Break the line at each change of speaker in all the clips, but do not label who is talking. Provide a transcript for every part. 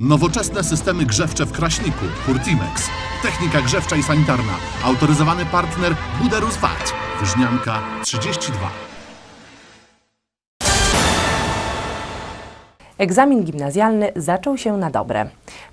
Nowoczesne systemy grzewcze w Kraśniku, Hurtimex. Technika grzewcza i sanitarna. Autoryzowany partner Buderus VAT. Wyżnianka 32.
Egzamin gimnazjalny zaczął się na dobre.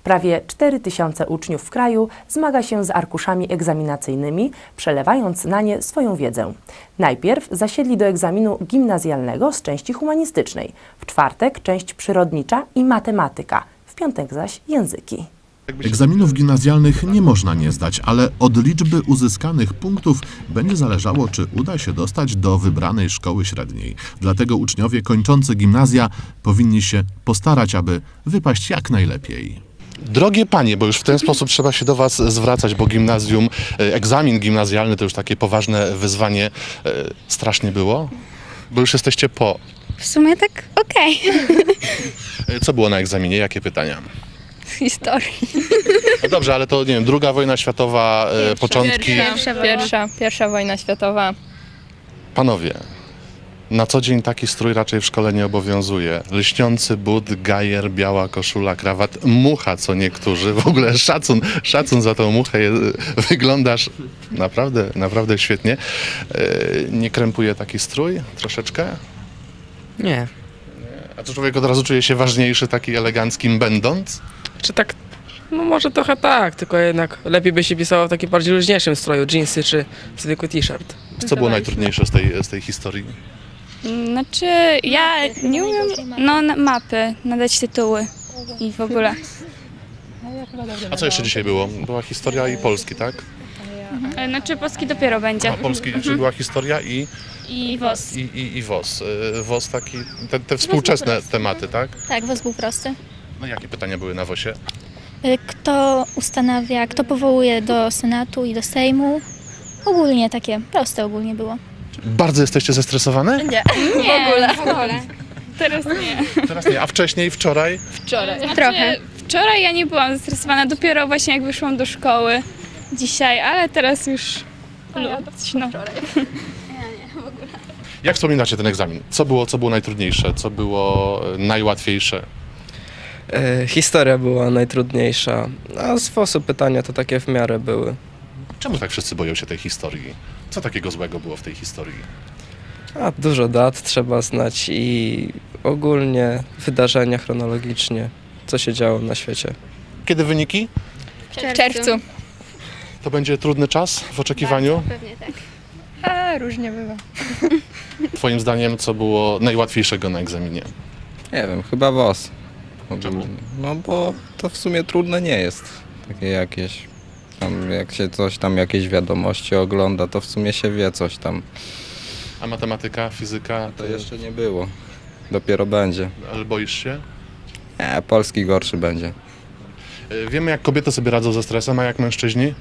Prawie 4 tysiące uczniów w kraju zmaga się z arkuszami egzaminacyjnymi, przelewając na nie swoją wiedzę. Najpierw zasiedli do egzaminu gimnazjalnego z części humanistycznej, w czwartek część przyrodnicza i matematyka, w piątek zaś języki.
Egzaminów gimnazjalnych nie można nie zdać, ale od liczby uzyskanych punktów będzie zależało, czy uda się dostać do wybranej szkoły średniej. Dlatego uczniowie kończący gimnazja powinni się postarać, aby wypaść jak najlepiej.
Drogie panie, bo już w ten sposób trzeba się do was zwracać, bo gimnazjum, e, egzamin gimnazjalny to już takie poważne wyzwanie. E, Strasznie było? Bo już jesteście po.
W sumie tak okej.
E, Co było na egzaminie? Jakie pytania?
Z historii.
No dobrze, ale to nie wiem, druga wojna światowa, e, początki.
Pierwsza,
Pierwsza, pierwsza wojna światowa.
Panowie, na co dzień taki strój raczej w szkole nie obowiązuje. Lśniący but, gajer, biała koszula, krawat, mucha co niektórzy. W ogóle szacun, szacun za tą muchę. Wyglądasz naprawdę, naprawdę świetnie. E, Nie krępuje taki strój troszeczkę?
Nie.
A to człowiek od razu czuje się ważniejszy, taki eleganckim będąc?
Czy tak? No może trochę tak, tylko jednak lepiej by się pisało w takim bardziej luźniejszym stroju, jeansy czy zwykły t-shirt.
Co było najtrudniejsze z tej, z tej historii?
Znaczy, ja nie umiem, no na mapy, nadać tytuły i w ogóle.
A co jeszcze dzisiaj było? Była historia i polski, tak?
E, Znaczy, polski dopiero będzie.
A polski, czyli była historia i,
I WOS.
i, i, i WOS. Y, WOS taki, te, te współczesne tematy, tak?
Tak, WOS był prosty.
No jakie pytania były na WOSie?
Y, Kto ustanawia, kto powołuje do Senatu i do Sejmu? Ogólnie takie, proste ogólnie było.
Bardzo jesteście zestresowane?
Nie, w ogóle. W ogóle. Teraz nie.
Teraz nie, a wczoraj, wczoraj?
Wczoraj.
Trochę. Wczoraj ja nie byłam zestresowana, dopiero właśnie jak wyszłam do szkoły dzisiaj, ale teraz już no.
Jak wspominacie ten egzamin? Co było, co było najtrudniejsze? Co było e, najłatwiejsze?
E, historia była najtrudniejsza, a sposób pytania to takie w miarę były.
Czemu tak wszyscy boją się tej historii? Co takiego złego było w tej historii?
A dużo dat trzeba znać i ogólnie wydarzenia chronologicznie, co się działo na świecie.
Kiedy wyniki?
W czerwcu.
To będzie trudny czas w oczekiwaniu?
Pewnie tak.
A, różnie bywa.
Twoim zdaniem, co było najłatwiejszego na egzaminie?
Nie wiem, chyba WOS.
Czemu?
No bo to w sumie trudne nie jest. Takie jakieś. Tam jak się coś tam, jakieś wiadomości ogląda, to w sumie się wie coś tam.
A matematyka, fizyka?
To jeszcze nie było. Dopiero będzie.
Ale boisz się?
Nie, polski gorszy będzie.
E, Wiemy, jak kobiety sobie radzą ze stresem, a jak mężczyźni?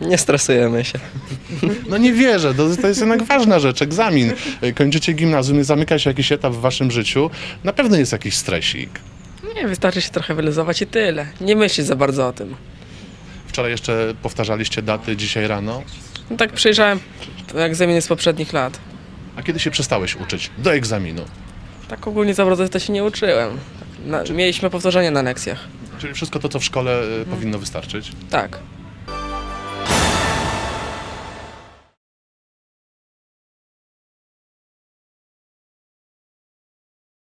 Nie stresujemy się.
No nie wierzę, to, to jest jednak ważna rzecz, egzamin. E, Kończycie gimnazjum i zamyka się jakiś etap w waszym życiu. Na pewno jest jakiś stresik.
Nie, wystarczy się trochę wyluzować i tyle. Nie myśleć za bardzo o tym.
Wczoraj jeszcze powtarzaliście daty, dzisiaj rano.
No tak przejrzałem egzaminy z poprzednich lat.
A kiedy się przestałeś uczyć? Do egzaminu.
Tak ogólnie za bardzo to się nie uczyłem. Na, mieliśmy powtórzenia na lekcjach.
Czyli wszystko to, co w szkole e, powinno wystarczyć.
Tak.